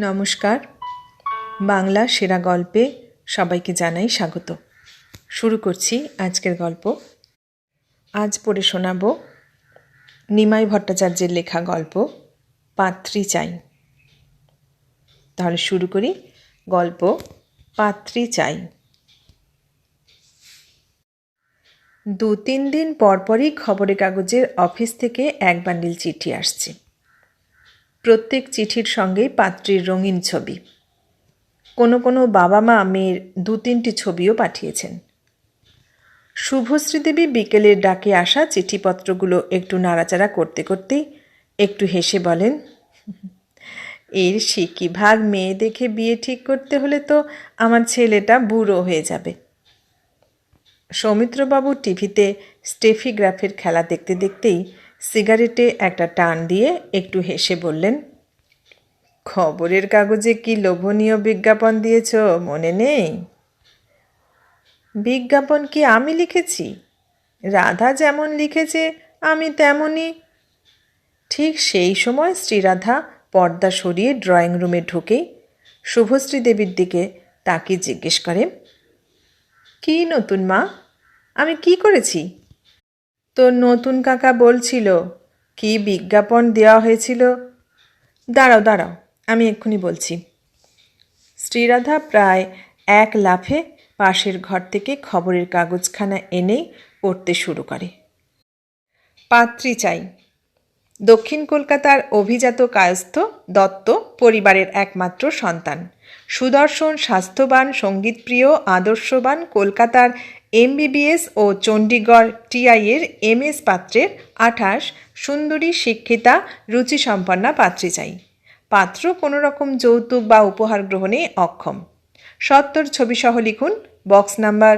নমস্কার। বাংলা সেরা গল্পে সবাইকে জানাই স্বাগত। শুরু করছি আজকের গল্প। আজ পড়ে শোনাব নিমাই ভট্টাচার্যের লেখা গল্প, পাত্রী চাই। তাহলে শুরু করি। গল্প, পাত্রী চাই। দু তিন দিন পরপরই খবরের কাগজের অফিস থেকে এক বান্ডিল চিঠি আসছে। প্রত্যেক চিঠির সঙ্গেই পাত্রীর রঙিন ছবি। কোনো কোনো বাবা মা মেয়ের দু তিনটি ছবিও পাঠিয়েছেন। শুভশ্রী দেবী বিকেলের ডাকে আসা চিঠিপত্রগুলো একটু নাড়াচাড়া করতে করতেই একটু হেসে বলেন, এর ভাগ মেয়ে দেখে বিয়ে ঠিক করতে হলে তো আমার ছেলেটা বুড়ো হয়ে যাবে। সৌমিত্রবাবু টিভিতে স্টেফিগ্রাফের খেলা দেখতে দেখতেই সিগারেটে একটা টান দিয়ে একটু হেসে বললেন, খবরের কাগজে কি লোভনীয় বিজ্ঞাপন দিয়েছ? মনে নেই? বিজ্ঞাপন কি আমি লিখেছি? রাধা যেমন লিখেছে, আমি তেমনই। ঠিক সেই সময় শ্রীরাধা পর্দা সরিয়ে ড্রয়িং রুমে ঢুকেই শুভশ্রী দেবীর দিকে তাকে জিজ্ঞেস করে, কি নতুন মা? আমি কি করেছি? তোর নতুন কাকা বলছিল, কি বিজ্ঞাপন দেওয়া হয়েছিল? দাঁড়াও দাঁড়াও, আমি এক্ষুনি বলছি। শ্রীরাধা প্রায় এক লাফে পাশের ঘর থেকে খবরের কাগজখানা এনেই পড়তে শুরু করে। পাত্রী চাই। দক্ষিণ কলকাতার অভিজাত কায়স্থ দত্ত পরিবারের একমাত্র সন্তান। সুদর্শন, স্বাস্থ্যবান, সঙ্গীতপ্রিয়, আদর্শবান কলকাতার এমবিবিএস ও চণ্ডীগড় টিআইয়ের এম এস পাত্রের আঠাশ সুন্দরী শিক্ষিতা রুচিসম্পন্না পাত্রী চাই। পাত্র কোনো রকম যৌতুক বা উপহার গ্রহণে অক্ষম। সত্তর ছবিসহ লিখুন বক্স নাম্বার।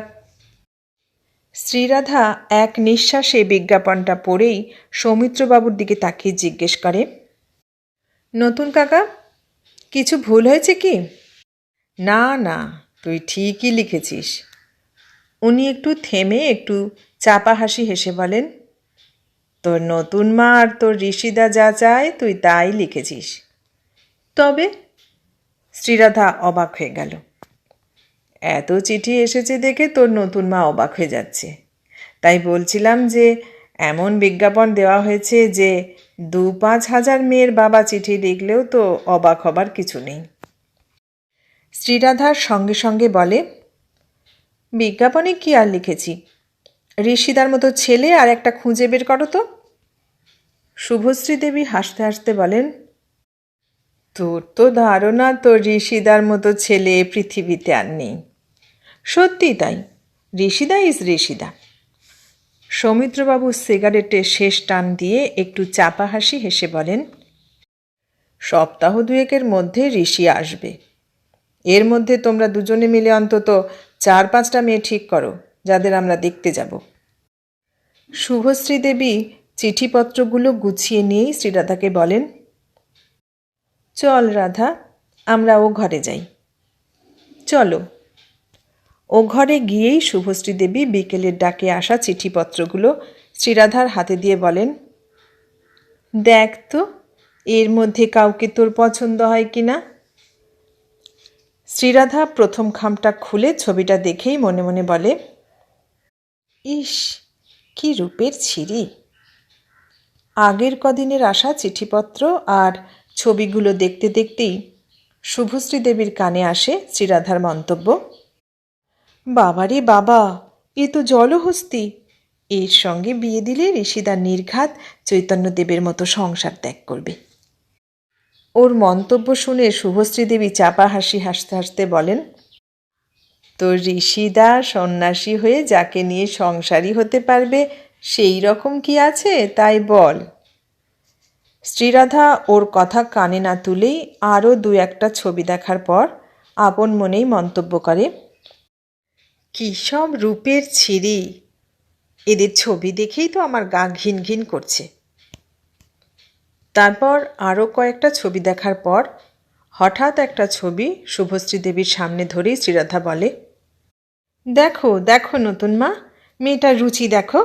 শ্রীরাধা এক নিঃশ্বাসে বিজ্ঞাপনটা পড়েই সৌমিত্রবাবুর দিকে তাকিয়ে জিজ্ঞেস করে, নতুন কাকা, কিছু ভুল হয়েছে কি? না না, তুই ঠিকই লিখেছিস। উনি একটু থেমে একটু চাপা হাসি হেসে বলেন, তোর নতুন মা আর তোর ঋষিদা যা চায় তুই তাই লিখেছিস। তবে শ্রীরাধা অবাক হয়ে গেল। এত চিঠি এসেছে দেখে তোর নতুন মা অবাক হয়ে যাচ্ছে। তাই বলছিলাম যে, এমন বিজ্ঞাপন দেওয়া হয়েছে যে, দু পাঁচ হাজার মেয়ের বাবা চিঠি লিখলেও তো অবাক হবার কিছু নেই। শ্রীরাধার সঙ্গে সঙ্গে বলে বিজ্ঞাপনে কি আর লিখেছি? ঋষিদার মতো ছেলে আর একটা খুঁজে বের করো তো। শুভশ্রী দেবী হাসতে হাসতে বলেন, তোর তো ধারণা, তোর ঋষিদার মতো ছেলে পৃথিবীতে আর নেই। সত্যি তাই, ঋষিদা ইজ ঋষিদা। সৌমিত্রবাবু সিগারেটে শেষ টান দিয়ে একটু চাপা হাসি হেসে বলেন, সপ্তাহ দুয়েকের মধ্যে ঋষি আসবে। এর মধ্যে তোমরা দুজনে মিলে অন্তত চার পাঁচটা মেয়ে ঠিক করো, যাদের আমরা দেখতে যাব। শুভশ্রী দেবী চিঠিপত্রগুলো গুছিয়ে নিয়েই শ্রীরাধাকে বলেন, চল রাধা, আমরা ও ঘরে যাই। চলো। ও ঘরে গিয়েই শুভশ্রী দেবী বিকেলের ডাকে আসা চিঠিপত্রগুলো শ্রীরাধার হাতে দিয়ে বলেন, দেখ তো, এর মধ্যে কাউকে তোর পছন্দ হয় কি না শ্রীরাধা প্রথম খামটা খুলে ছবিটা দেখেই মনে মনে বলে, ইস, কি রূপের ছিরি। আগের কদিনের আসা চিঠিপত্র আর ছবিগুলো দেখতে দেখতেই শুভশ্রী দেবীর কানে আসে শ্রীরাধার মন্তব্য, বাবারে বাবা, এ তো জলহস্তি। এর সঙ্গে বিয়ে দিলে ঋষিদার নির্ঘাত চৈতন্যদেবের মতো সংসার ত্যাগ করবে। ওর মন্তব্য শুনে শুভশ্রী দেবী চাপা হাসি হাসতে হাসতে বলেন, তো ঋষিদা সন্ন্যাসী হয়ে যাকে নিয়ে সংসারী হতে পারবে, সেই রকম কি আছে? তাই বল। শ্রীরাধা ওর কথা কানে না তুলেই আরও দু একটা ছবি দেখার পর আপন মনেই মন্তব্য করে, কী সব রূপের ছিরি এদের ছবি দেখেই তো আমার গা ঘিন ঘিন করছে। তারপর আরও কয়েকটা ছবি দেখার পর হঠাৎ একটা ছবি শুভশ্রী দেবীর সামনে ধরেই শ্রীরাধা বলে, দেখো দেখো নতুন মা, মেয়েটার রুচি দেখো।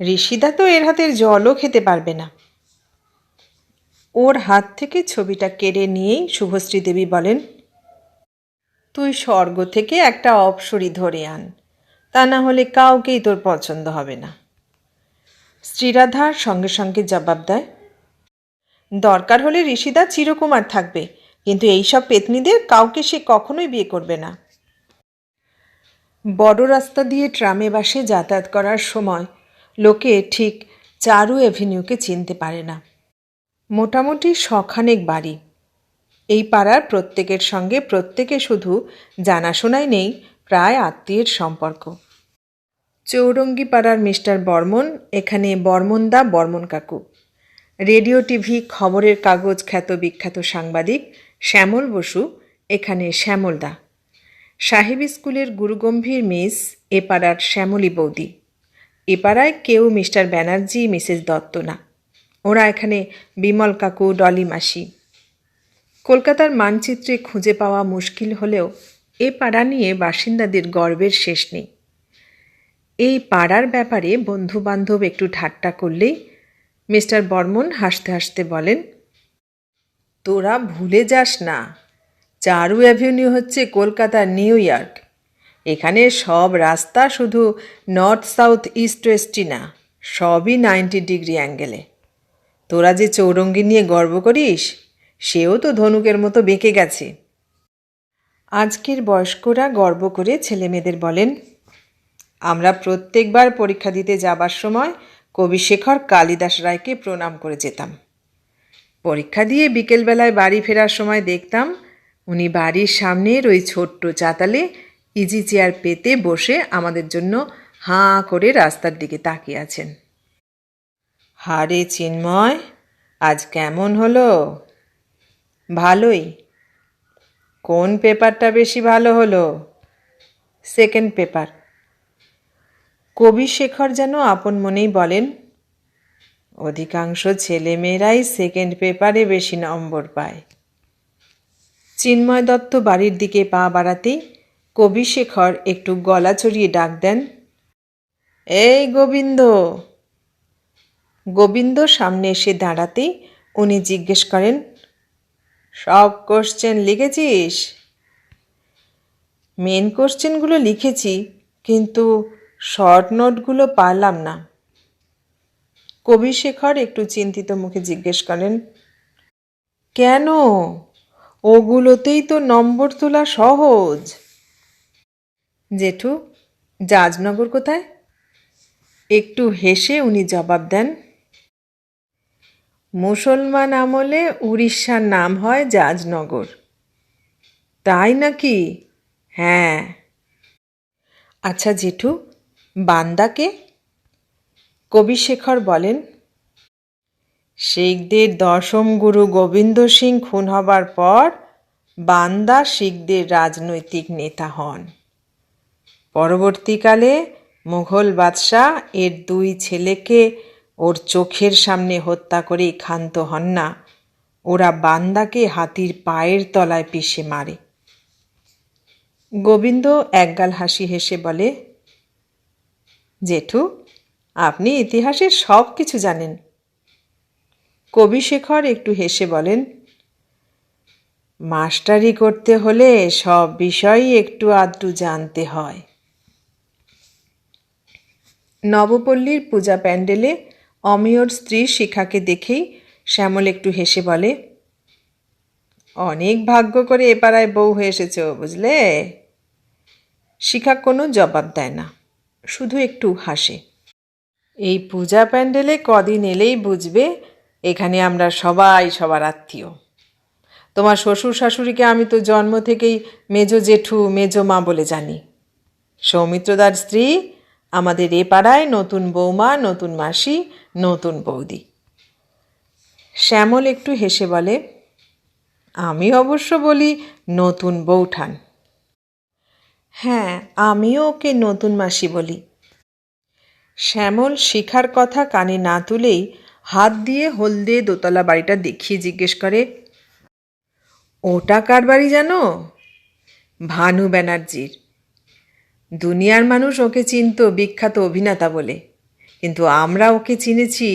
ঋষিদা তো এর হাতের জলও খেতে পারবে না। ওর হাত থেকে ছবিটা কেড়ে নিয়েই শুভশ্রী দেবী বলেন, তুই স্বর্গ থেকে একটা অপসরি ধরে আন। তা না হলে কাউকেই তোর পছন্দ হবে না। শ্রীরাধার সঙ্গে সঙ্গে জবাব দেয় দরকার হলে ঋষিদা চিরকুমার থাকবে, কিন্তু এইসব পেতনিদের কাউকে সে কখনোই বিয়ে করবে না। বড় রাস্তা দিয়ে ট্রামে বাসে যাতায়াত করার সময় লোকে ঠিক চারু অ্যাভিনিউকে চিনতে পারে না। মোটামুটি শখানেক বাড়ি। এই পাড়ার প্রত্যেকের সঙ্গে প্রত্যেকে শুধু জানাশোনাই নেই, প্রায় আত্মীয়ের সম্পর্ক। চৌরঙ্গি পাড়ার মিস্টার বর্মন, এখানে বর্মনদা বর্মন কাকু। রেডিও টিভি, খবরের কাগজ খ্যাত বিখ্যাত সাংবাদিক শ্যামল বসু, এখানে শ্যামলদা। সাহেব স্কুলের গুরুগম্ভীর মিস এ পাড়ার শ্যামলী বৌদি। এ পাড়ায় কেউ মিস্টার ব্যানার্জি, মিসেস দত্ত না ওরা এখানে বিমল কাকু, ডলি মাসি। কলকাতার মানচিত্রে খুঁজে পাওয়া মুশকিল হলেও এ পাড়া নিয়ে বাসিন্দাদের গর্বের শেষ নেই। এই পাড়ার ব্যাপারে বন্ধু বান্ধব একটু ঠাট্টা করলেই মিস্টার বর্মন হাসতে হাসতে বলেন, তোরা ভুলে যাস না, চারু অ্যাভিনিউ হচ্ছে কলকাতার নিউ ইয়র্ক। এখানে সব রাস্তা শুধু নর্থ সাউথ ইস্ট ওয়েস্টই না, সবই নাইনটি ডিগ্রি অ্যাঙ্গেলে। তোরা যে চৌরঙ্গি নিয়ে গর্ব করিস, সেও তো ধনুকের মতো বেঁকে গেছে। আজকের বয়স্করা গর্ব করে ছেলেমেয়েদের বলেন, আমরা প্রত্যেকবার পরীক্ষা দিতে যাবার সময় কবিশেখর কালিদাস রায়কে প্রণাম করে যেতাম। পরীক্ষা দিয়ে বিকেলবেলায় বাড়ি ফেরার সময় দেখতাম, উনি বাড়ির সামনের ওই ছোট্ট চাতালে ইজি চেয়ার পেতে বসে আমাদের জন্য হাঁ করে রাস্তার দিকে তাকিয়ে আছেন। হারে চিন্ময়, আজ কেমন হলো? ভালোই। কোন পেপারটা বেশি ভালো হলো? সেকেন্ড পেপার কবি শেখর যেন আপন মনেই বলেন, অধিকাংশ ছেলেমেয়েরাই সেকেন্ড পেপারে বেশি নম্বর পায়। চিন্ময় দত্ত বাড়ির দিকে পা বাড়াতেই কবি শেখর একটু গলা চড়িয়ে ডাক দেন, এই গোবিন্দ। গোবিন্দ সামনে এসে দাঁড়াতেই উনি জিজ্ঞেস করেন, সব কোশ্চেন লিখেছিস? মেন কোশ্চেনগুলো লিখেছি, কিন্তু শর্ট নোটগুলো পারলাম না। কবি শেখর একটু চিন্তিত মুখে জিজ্ঞেস করেন, কেন? ওগুলোতেই তো নম্বর তোলা সহজ। জেঠু, জাজনগর কোথায়? একটু হেসে উনি জবাব দেন, মুসলমান আমলে উড়িষ্যার নাম হয় জাজনগর। তাই নাকি? হ্যাঁ। আচ্ছা জেঠু বান্দাকে কবি শেখর বলেন, শিখদের দশম গুরু গোবিন্দ সিং খুন হবার পর বান্দা শিখদের রাজনৈতিক নেতা হন। পরবর্তীকালে মুঘল বাদশাহ এর দুই ছেলেকে ওর চোখের সামনে হত্যা করে ক্ষান্ত হন না। ওরা বান্দাকে হাতির পায়ের তলায় পিষে মারে। গোবিন্দ একগাল হাসি হেসে বলে জেঠু, আপনি ইতিহাসের সব কিছু জানেন। কবি শেখর একটু হেসে বলেন, মাস্টারি করতে হলে সব বিষয়ই একটু আধটু জানতে হয়। নবপল্লীর পূজা প্যান্ডেলে অমিয়র স্ত্রী শিখাকে দেখেই শ্যামল একটু হেসে বলে, অনেক ভাগ্য করে এ পাড়ায় বউ হয়ে এসেছ, বুঝলে? শিখা কোনো জবাব দেয় না। শুধু একটু হাসে। এই পূজা প্যান্ডেলে কদিন এলেই বুঝবে, এখানে আমরা সবাই সবার আত্মীয়। তোমার শ্বশুর শাশুড়িকে আমি তো জন্ম থেকেই মেজো জেঠু, মেজো মা বলে জানি। সৌমিত্রদার স্ত্রী, আমাদের এ পাড়ায় নতুন বৌমা, নতুন মাসি, নতুন বৌদি। শ্যামল একটু হেসে বলে, আমি অবশ্য বলি নতুন বৌঠান। হ্যাঁ আমিও ওকে নতুন মাসি বলি। শ্যামল শিখার কথা কানে না তুলেই হাত দিয়ে হলদে দোতলা বাড়িটা দেখিয়ে জিজ্ঞেস করে, ওটা কার বাড়ি জানো? ভানু ব্যানার্জির। দুনিয়ার মানুষ ওকে চিনত বিখ্যাত অভিনেতা বলে, কিন্তু আমরা ওকে চিনেছি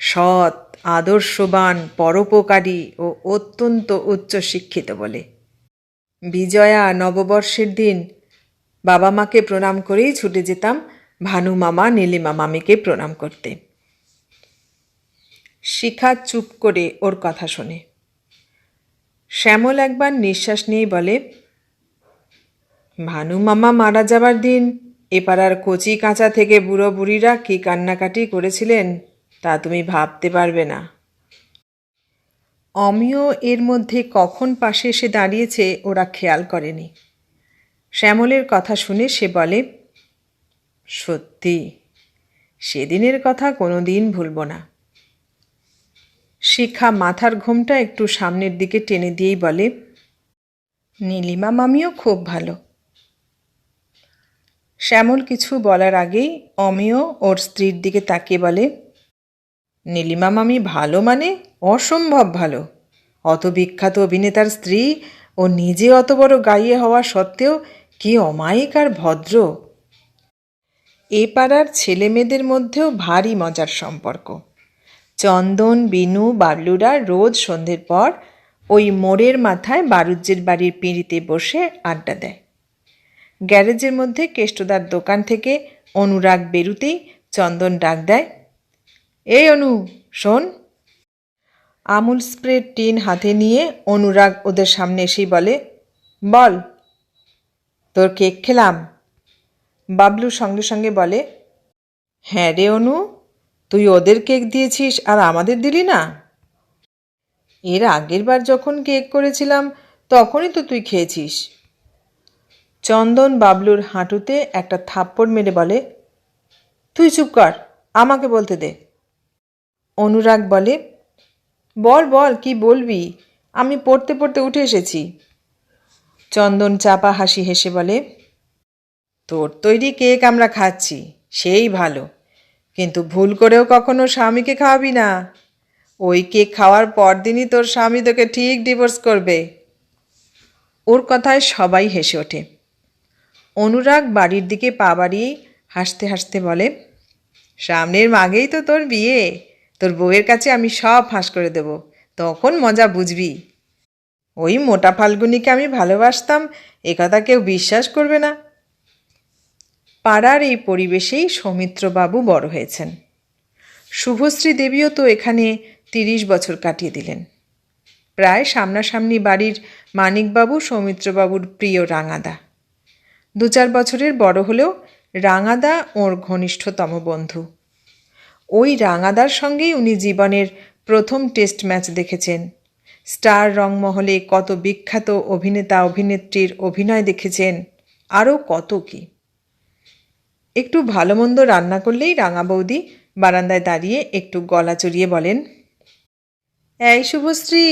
সৎ, আদর্শবান, পরোপকারী ও অত্যন্ত উচ্চশিক্ষিত বলে। বিজয়া নববর্ষের দিন বাবা মাকে প্রণাম করেই ছুটে যেতাম, ভানু মামা নীলিমা মামিকে প্রণাম করতে। শিখা চুপ করে ওর কথা শোনে। শ্যামল একবার নিঃশ্বাস নিয়েই বলে, ভানু মামা মারা যাবার দিন এপাড়ার কচি কাঁচা থেকে বুড়ো বুড়িরা কি কান্নাকাটি করেছিলেন, তা তুমি ভাবতে পারবে না। অমিয় এর মধ্যে কখন পাশে এসে দাঁড়িয়েছে ওরা খেয়াল করেনি। শ্যামলের কথা শুনে সে বলে, সত্যি, সেদিনের কথা কোনো দিন ভুলব না। শিখা মাথার ঘোমটা একটু সামনের দিকে টেনে দিয়েই বলে, নীলিমা মামিও খুব ভালো। শ্যামল কিছু বলার আগেই অমিয় ওর স্ত্রীর দিকে তাকিয়ে বলে, নীলিমা মামি ভালো মানে অসম্ভব ভালো। অত বিখ্যাত অভিনেতার স্ত্রী ও নিজে অত বড় গাইয়ে হওয়া সত্ত্বেও কি অমায়িক আর ভদ্র? এ পাড়ার ছেলে মেয়েদের মধ্যেও ভারী মজার সম্পর্ক। চন্দন, বিনু, বাবলুরা রোজ সন্ধ্যের পর ওই মোড়ের মাথায় বারুজ্যের বাড়ির পিঁড়িতে বসে আড্ডা দেয়। গ্যারেজের মধ্যে কেষ্টদার দোকান থেকে অনুরাগ বেরুতেই চন্দন ডাক দেয়, এই অনু, শোন। আমুল স্প্রে টিন হাতে নিয়ে অনুরাগ ওদের সামনে এসেই বলে, বল। তোর কেক খেলাম। বাবলু সঙ্গে সঙ্গে বলে হ্যাঁ রে অনু, তুই ওদের কেক দিয়েছিস আর আমাদের দিলি না? এর আগের বার যখন কেক করেছিলাম, তখনই তো তুই খেয়েছিস। চন্দন বাবলুর হাঁটুতে একটা থাপ্পড় মেরে বলে, তুই চুপ কর, আমাকে বলতে দে। অনুরাগ বলে, বল বল, কি বলবি? আমি পড়তে পড়তে উঠে এসেছি। চন্দন চাপা হাসি হেসে বলে, তোর তৈরি কেক আমরা খাচ্ছি, সেই ভালো। কিন্তু ভুল করেও কখনো স্বামীকে খাওয়াবি না। ওই কেক খাওয়ার পরদিনই তোর স্বামী তোকে ঠিক ডিভোর্স করবে। ওর কথায় সবাই হেসে ওঠে। অনুরাগ বাড়ির দিকে পা বাড়িয়েই হাসতে হাসতে বলে, সামনের মাগেই তো তোর বিয়ে। তোর বউয়ের কাছে আমি সব ফাঁস করে দেব। তখন মজা বুঝবি। ওই মোটা ফাল্গুনিকে আমি ভালোবাসতাম, এ কথা কেউ বিশ্বাস করবে না। পাড়ার এই পরিবেশেই সৌমিত্রবাবু বড় হয়েছেন। শুভশ্রী দেবীও তো এখানে তিরিশ বছর কাটিয়ে দিলেন। প্রায় সামনাসামনি বাড়ির মানিকবাবু সৌমিত্রবাবুর প্রিয় রাঙাদা। দু চার বছরের বড় হলেও রাঙাদা ওর ঘনিষ্ঠতম বন্ধু। ওই রাঙাদার সঙ্গেই উনি জীবনের প্রথম টেস্ট ম্যাচ দেখেছেন। স্টার রংমহলে কত বিখ্যাত অভিনেতা, অভিনেত্রীর অভিনয় দেখেছেন, আরও কত কি? একটু ভালো মন্দ রান্না করলেই রাঙা বৌদি বারান্দায় দাঁড়িয়ে একটু গলা চড়িয়ে বলেন, এই শুভশ্রী,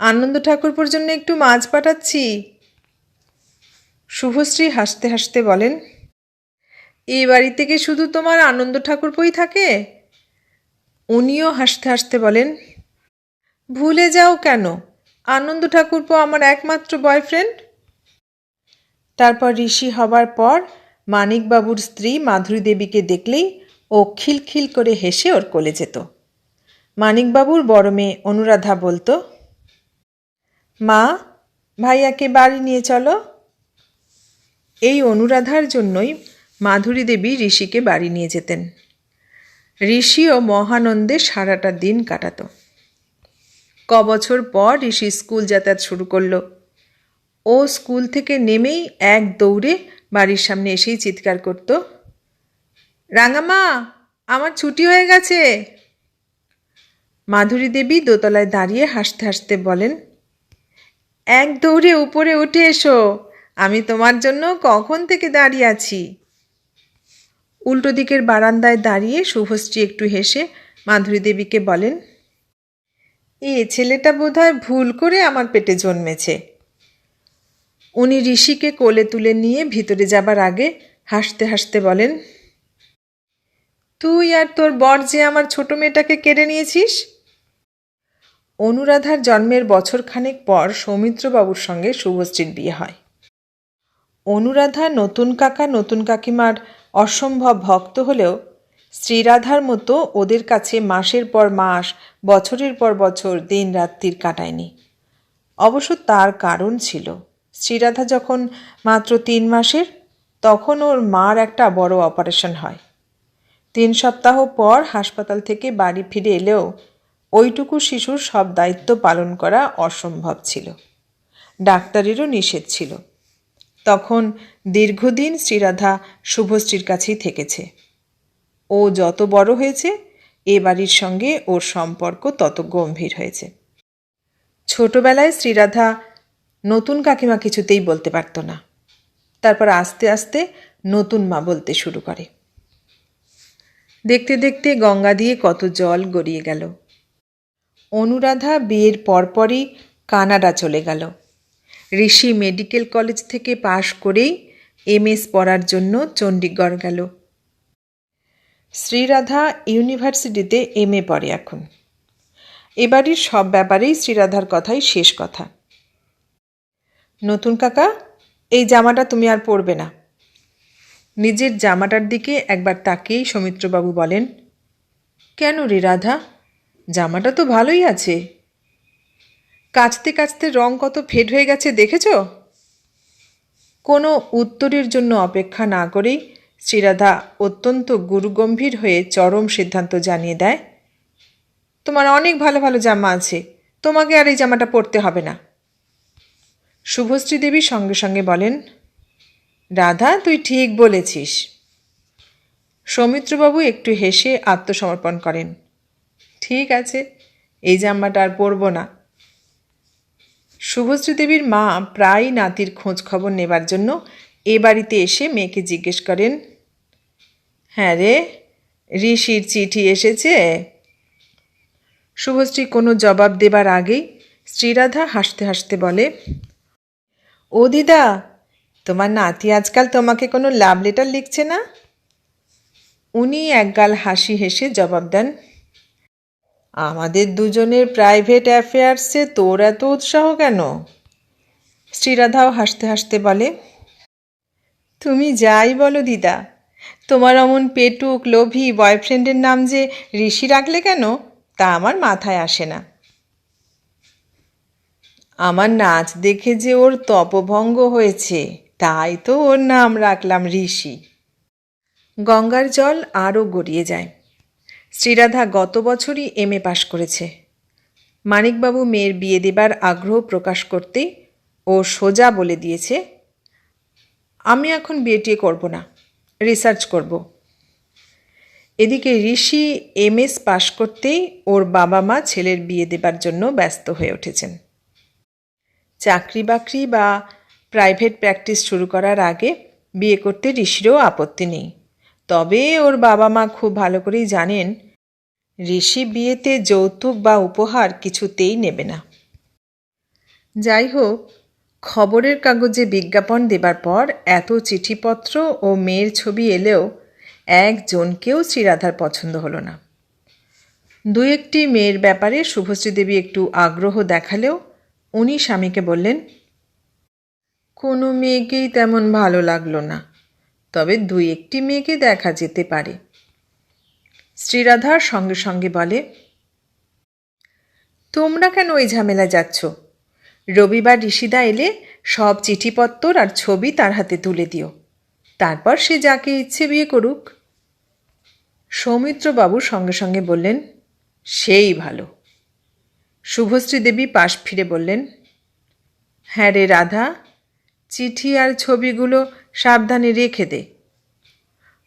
আনন্দ ঠাকুরপুর জন্য একটু মাছ পাঠাচ্ছি। শুভশ্রী হাসতে হাসতে বলেন, এ বাড়ি থেকে শুধু তোমার আনন্দ ঠাকুরপই থাকে? উনিও হাসতে হাসতে বলেন ভুলে যাও কেন? আনন্দ ঠাকুরপো আমার একমাত্র বয়ফ্রেন্ড তারপর ঋষি হবার পর মানিকবাবুর স্ত্রী মাধুরী দেবীকে দেখলেই ও খিলখিল করে হেসে ওর কোলে যেত। মানিকবাবুর বড় মেয়ে অনুরাধা বলতো, মা, ভাইয়াকে বাড়ি নিয়ে চলো। এই অনুরাধার জন্যই মাধুরী দেবী ঋষিকে বাড়ি নিয়ে যেতেন। ঋষিও মহানন্দে সারাটা দিন কাটাত। ক বছর পর ঋষি স্কুল যাতায়াত শুরু করল। ও স্কুল থেকে নেমেই এক দৌড়ে বাড়ির সামনে এসেই চিৎকার করত, রাঙামা, আমার ছুটি হয়ে গেছে। মাধুরী দেবী দোতলায় দাঁড়িয়ে হাসতে হাসতে বলেন, এক দৌড়ে উপরে উঠে এসো, আমি তোমার জন্য কখন থেকে দাঁড়িয়ে আছি? উল্টো দিকের বারান্দায় দাঁড়িয়ে শুভশ্রী একটু হেসে মাধুরী দেবীকে বলেন এ ছেলেটা বোধহয় ভুল করে আমার পেটে জন্মেছে। উনি ঋষিকে কোলে তুলে নিয়ে ভিতরে যাবার আগে হাসতে হাসতে বলেন, তুই আর তোর বর যে আমার ছোট মেয়েটাকে কেড়ে নিয়েছিস? অনুরাধার জন্মের বছর খানেক পর সৌমিত্রবাবুর সঙ্গে শুভশ্রীর বিয়ে হয়। অনুরাধা নতুন কাকা নতুন কাকিমার অসম্ভব ভক্ত হলেও শ্রীরাধার মতো ওদের কাছে মাসের পর মাস, বছরের পর বছর দিন রাত্রির কাটায়নি। অবশ্য তার কারণ ছিল, শ্রীরাধা যখন মাত্র তিন মাসের, তখন ওর মার একটা বড় অপারেশন হয়। তিন সপ্তাহ পর হাসপাতাল থেকে বাড়ি ফিরে এলেও ওইটুকু শিশুর সব দায়িত্ব পালন করা অসম্ভব ছিল। ডাক্তারেরও নিষেধ ছিল। তখন দীর্ঘদিন শ্রীরাধা শুভশ্রীর কাছেই থেকেছে। ও যত বড় হয়েছে, এ বাড়ির সঙ্গে ওর সম্পর্ক তত গম্ভীর হয়েছে। ছোটবেলায় শ্রীরাধা নতুন কাকিমা কিছুতেই বলতে পারত না। তারপর আস্তে আস্তে নতুন মা বলতে শুরু করে। দেখতে দেখতে গঙ্গা দিয়ে কত জল গড়িয়ে গেল। অনুরাধা বিয়ের পরপরই কানাডা চলে গেল। ঋষি মেডিকেল কলেজ থেকে পাশ করেই এমএস পড়ার জন্য চণ্ডীগড় গেল। শ্রীরাধা ইউনিভার্সিটিতে এম এ পড়ে এখন। এবাড়ির সব ব্যাপারেই শ্রীরাধার কথাই শেষ কথা। নতুন কাকা, এই জামাটা তুমি আর পরবে না। নিজের জামাটার দিকে একবার তাকিয়েই সৌমিত্রবাবু বলেন, কেন রে রাধা? জামাটা তো ভালোই আছে। কাচতে কাচতে রং কত ফেড হয়ে গেছে, দেখেছ? কোনো উত্তরের জন্য অপেক্ষা না করেই শ্রীরাধা অত্যন্ত গুরুগম্ভীর হয়ে চরম সিদ্ধান্ত জানিয়ে দেয়, তোমার অনেক ভালো ভালো জামা আছে, তোমাকে আর এই জামাটা পরতে হবে না। শুভশ্রী দেবী সঙ্গে সঙ্গে বলেন, রাধা, তুই ঠিক বলেছিস। সৌমিত্রবাবু একটু হেসে আত্মসমর্পণ করেন, ঠিক আছে, এই জামাটা আর পরব না। শুভশ্রী দেবীর মা প্রায় নাতির খোঁজ খবর নেবার জন্য এ বাড়িতে এসে মেয়েকে জিজ্ঞেস করেন হ্যাঁ রে, ঋষির চিঠি এসেছে। শুভশ্রী কোনো জবাব দেবার আগেই শ্রীরাধা হাসতে হাসতে বলে, ও দিদা, তোমার নাতি আজকাল তোমাকে কোনো লাভ লেটার লিখছে না? উনি একগাল হাসি হেসে জবাব দেন, আমাদের দুজনের প্রাইভেট অ্যাফেয়ার্সে তোর এত উৎসাহ কেন? শ্রীরাধাও হাসতে হাসতে বলে, তুমি যাই বলো দিদা তোমার অমন পেটুক, লোভী বয়ফ্রেন্ডের নাম যে ঋষি রাখলে কেন? তা আমার মাথায় আসে না। আমার নাচ দেখে যে ওর তপভঙ্গ হয়েছে, তাই তো ওর নাম রাখলাম ঋষি। গঙ্গার জল আরও গড়িয়ে যায়। শ্রীরাধা গত বছরই এম এ পাশ করেছে। মানিকবাবু মেয়ের বিয়ে দেবার আগ্রহ প্রকাশ করতেই ও সোজা বলে দিয়েছে, আমি এখন বিয়ে করব না। রিসার্চ করব। এদিকে ঋষি এম এস পাশ করতেই ওর বাবা মা ছেলের বিয়ে দেবার জন্য ব্যস্ত হয়ে উঠেছেন। চাকরি বাকরি বা প্রাইভেট প্র্যাকটিস শুরু করার আগে বিয়ে করতে ঋষিরও আপত্তি নেই। তবে ওর বাবা মা খুব ভালো করেই জানেন, ঋষি বিয়েতে যৌতুক বা উপহার কিছুতেই নেবে না। যাই হোক খবরের কাগজে বিজ্ঞাপন দেবার পর এত চিঠিপত্র ও মেয়ের ছবি এলেও একজনকেও শ্রীরাধার পছন্দ হলো না। দু একটি মেয়ের ব্যাপারে শুভশ্রী দেবী একটু আগ্রহ দেখালেও উনি স্বামীকে বললেন, কোনো মেয়েকেই তেমন ভালো লাগল না, তবে দুই একটি মেয়েকে দেখা যেতে পারে। শ্রীরাধার সঙ্গে সঙ্গে বলে, তোমরা কেন ওই ঝামেলা যাচ্ছ? রবিবার ঋষিদা এলে সব চিঠিপত্তর আর ছবি তার হাতে তুলে দিও। তারপর সে যাকে ইচ্ছে বিয়ে করুক। সৌমিত্রবাবু সঙ্গে সঙ্গে বললেন, সেই ভালো। শুভশ্রী দেবী পাশ ফিরে বললেন হ্যাঁ রে রাধা, চিঠি আর ছবিগুলো সাবধানে রেখে দে।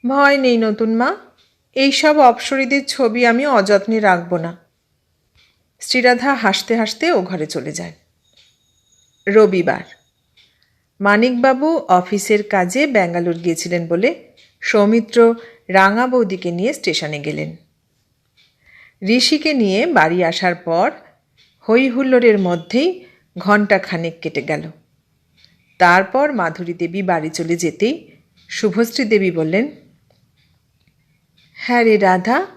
ভয় নেই নতুন মা, এইসব অপসরীদের ছবি আমি অযত্নে রাখব না। শ্রীরাধা হাসতে হাসতে ও ঘরে চলে যায়। রবিবার। মানিকবাবু অফিসের কাজে ব্যাঙ্গালোর গিয়েছিলেন বলে সৌমিত্র রাঙা বৌদিকে নিয়ে স্টেশনে গেলেন। ঋষিকে নিয়ে বাড়ি আসার পর হই হুল্লোড়ের মধ্যেই ঘণ্টা খানেক কেটে গেল। তারপর মাধুরী দেবী বাড়ি চলে যেতেই শুভশ্রী দেবী বললেন হ্যাঁ রে রাধা,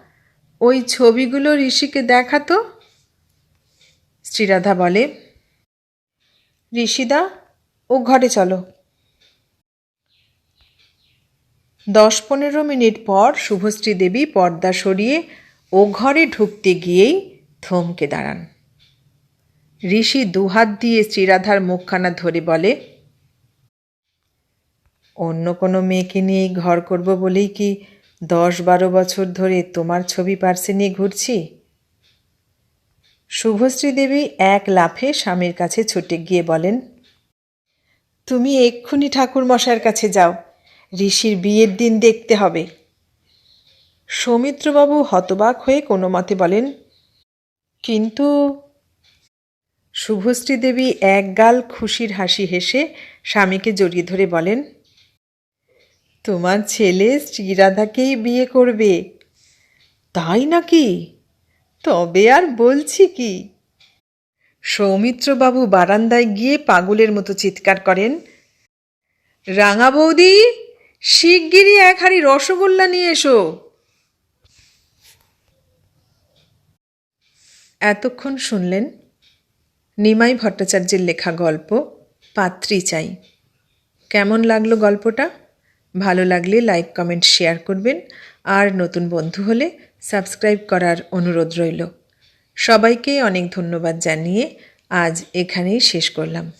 ওই ছবিগুলো ঋষিকে দেখাতো শ্রীরাধা বলে ঋষিদা, ও ঘরে চলো। দশ পনেরো মিনিট পর শুভশ্রী দেবী পর্দা সরিয়ে ও ঘরে ঢুকতে গিয়েই থমকে দাঁড়ান। ঋষি দুহাত দিয়ে শ্রীরাধার মুখখানা ধরে বলে, অন্য কোনো মেয়েকে নিয়ে ঘর করব বলেই কি দশ বারো বছর ধরে তোমার ছবি পার্সে নিয়ে ঘুরছি? শুভশ্রী দেবী এক লাফে স্বামীর কাছে ছুটে গিয়ে বলেন, তুমি এক্ষুনি ঠাকুর মশাইয়ের কাছে যাও, ঋষির বিয়ের দিন দেখতে হবে সৌমিত্রবাবু হতবাক হয়ে কোনো মতে বলেন, কিন্তু শুভশ্রী দেবী একগাল খুশির হাসি হেসে স্বামীকে জড়িয়ে ধরে বলেন, তোমার ছেলে শ্রীরাধাকেই বিয়ে করবে। তাই নাকি? তবে আর বলছি কি? সৌমিত্রবাবু বারান্দায় গিয়ে পাগলের মতো চিৎকার করেন। রাঙা বৌদি, শিগগিরই এক হাঁড়ি রসগোল্লা নিয়ে এসো। এতক্ষণ শুনলেন নিমাই ভট্টাচার্যের লেখা গল্প, পাত্রী চাই। কেমন লাগল গল্পটা? ভালো লাগলে লাইক, কমেন্ট, শেয়ার করবেন। আর নতুন বন্ধু হলে সাবস্ক্রাইব করার অনুরোধ রইল। সবাইকে অনেক ধন্যবাদ জানিয়ে আজ এখানেই শেষ করলাম।